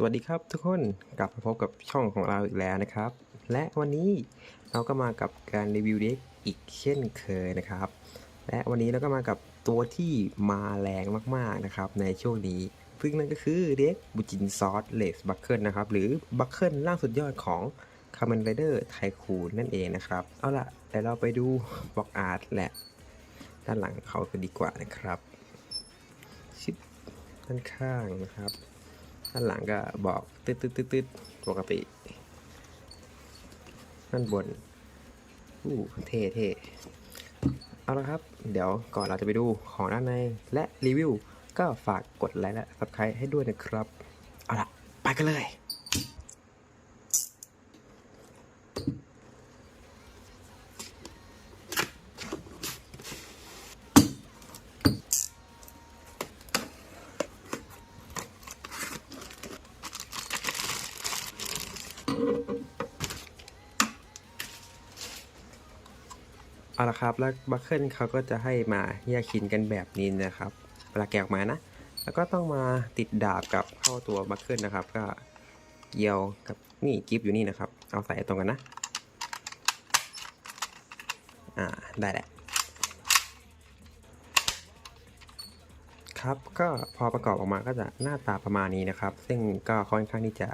สวัสดีครับทุกคนกลับมาพบกับช่องของเราอีกแล้วนะครับ และวันนี้เราก็มากับการรีวิวเด็กอีกเช่นเคยนะครับ และวันนี้เราก็มากับตัวที่มาแรงมากๆนะครับในช่วงนี้ซึ่งนั่นก็คือเด็กบูจินซอสเลสบัคเกิลนะครับหรือบัคเกิลล่างสุดยอดของคา m ม n ไรเดอร์ไทคูนนั่นเองนะครับ เอาล่ะเดี๋ยวเราไปดูบล็อกอาร์ตและด้านหลังเขากันดีกว่านะครับชิปด้านข้างนะครับ ด้านหลังก็บอกตืดตืดตืดตืดปกติด้านบนอู้เท่เท่เอาละครับ เดี๋ยวก่อนเราจะไปดูของด้านในและรีวิว ก็ฝากกดไลค์และ subscribe ให้ด้วยนะครับ เอาละไปกันเลย เอาละครับ แล้วบัคเกิลเขาก็จะให้มาแยกชิ้นกันแบบนี้นะครับ เวลาแกะออกมานะ แล้วก็ต้องมาติดดาบกับเข้าตัวบัคเกิลนะครับ ก็เกี่ยวกับนี่กิฟอยู่นี่นะครับ เอาใส่ตรงกันนะ อ่า ได้แหละ ครับ ก็พอประกอบออกมาก็จะหน้าตาประมาณนี้นะครับ ซึ่งก็ค่อนข้างที่จะ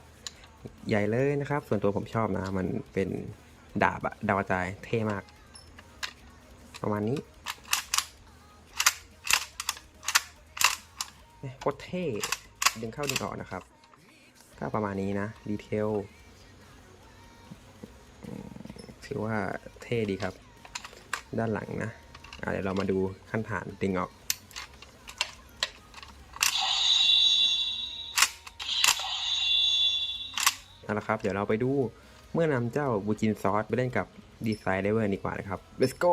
ใหญ่เลยนะครับ ส่วนตัวผมชอบนะ มันเป็นดาบอะดาวกระจายเท่มาก ประมาณนี้เนี่ยโคตรเท่ดึงเข้าดึงออกนะครับ ก็ประมาณนี้นะ ดีเทลถือว่าเท่ดีครับ ด้านหลังนะอะเดี๋ยวเรามาดูขั้นฐานดึงออกเอาละครับ เดี๋ยวเราไปดูเมื่อนำเจ้าบูจินซอสไปเล่นกับดีไซน์เลเวอร์ดีกว่านะครับ let's go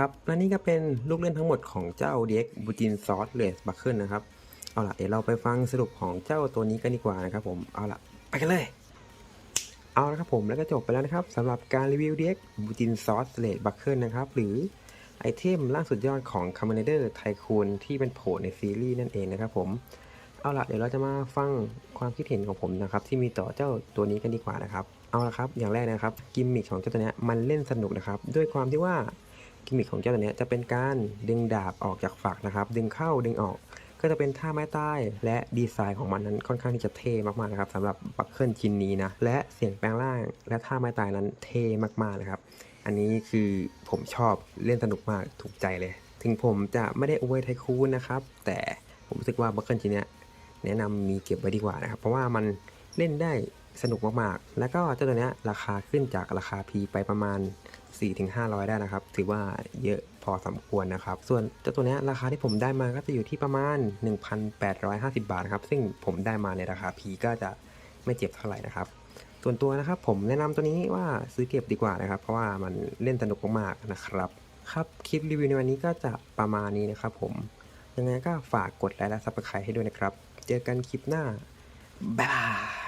ครับและนี่ก็เป็นลูกเล่นทั้งหมดของเจ้าเด็กบูจินซอสเลสบัคเคิลนะครับ เอาล่ะเดี๋ยวเราไปฟังสรุปของเจ้าตัวนี้กันดีกว่านะครับผม เอาล่ะ ไปกันเลย เอาละครับผมแล้วก็จบไปแล้วนะครับสำหรับการรีวิวเด็กบูจินซอสเลสบัคเคิลนะครับ หรือไอเทมล่าสุดยอดของ c o m m a n d e r Tycoon ที่เป็นโผล่ในซีรีส์นั่นเองนะครับผม เอาล่ะเดี๋ยวเราจะมาฟังความคิดเห็นของผมนะครับที่มีต่อเจ้าตัวนี้กันดีกว่านะครับ เอาละครับอย่างแรกนะครับกิมมิคของเจ้าตัวนี้มันเล่นสนุกนะครับด้วยความที่ว่า กิมมิคของเจ้าตัวนี้จะเป็นการดึงดาบออกจากฝักนะครับ ดึงเข้าดึงออก ก็จะเป็นท่าไม้ใต้และดีไซน์ของมันนั้นค่อนข้างที่จะเท่มากๆนะครับสำหรับบัคเคิลชิ้นนี้นะและเสียงแปลงร่าง และท่าไม้ตายนั้นเท่มากๆนะครับ อันนี้คือผมชอบเล่นสนุกมากถูกใจเลย ถึงผมจะไม่ได้อวยไทคูนนะครับ แต่ผมรู้สึกว่าบัคเคิลชิ้นนี้แนะนำมีเก็บไว้ดีกว่านะครับ เพราะว่ามันเล่นได้สนุกมากๆ แล้วก็เจ้าตัวนี้ราคาขึ้นจากราคา P ไปประมาณ 4-500 ได้นะครับ ถือว่าเยอะพอสมควรนะครับ ส่วนเจ้าตัวนี้ราคาที่ผมได้มาก็จะอยู่ที่ประมาณ 1,850 บาทนะครับ ซึ่งผมได้มาในราคา P ก็จะไม่เจ็บเท่าไหร่นะครับ ส่วนตัวนะครับผมแนะนำตัวนี้ว่าซื้อเก็บดีกว่านะครับ เพราะว่ามันเล่นสนุกมากๆนะครับ ครับคลิปรีวิวในวันนี้ก็จะประมาณนี้นะครับผม ยังไงก็ฝากกดไลค์และซับสไครต์ให้ด้วยนะครับ เจอกันคลิปหน้าบ๊ายบาย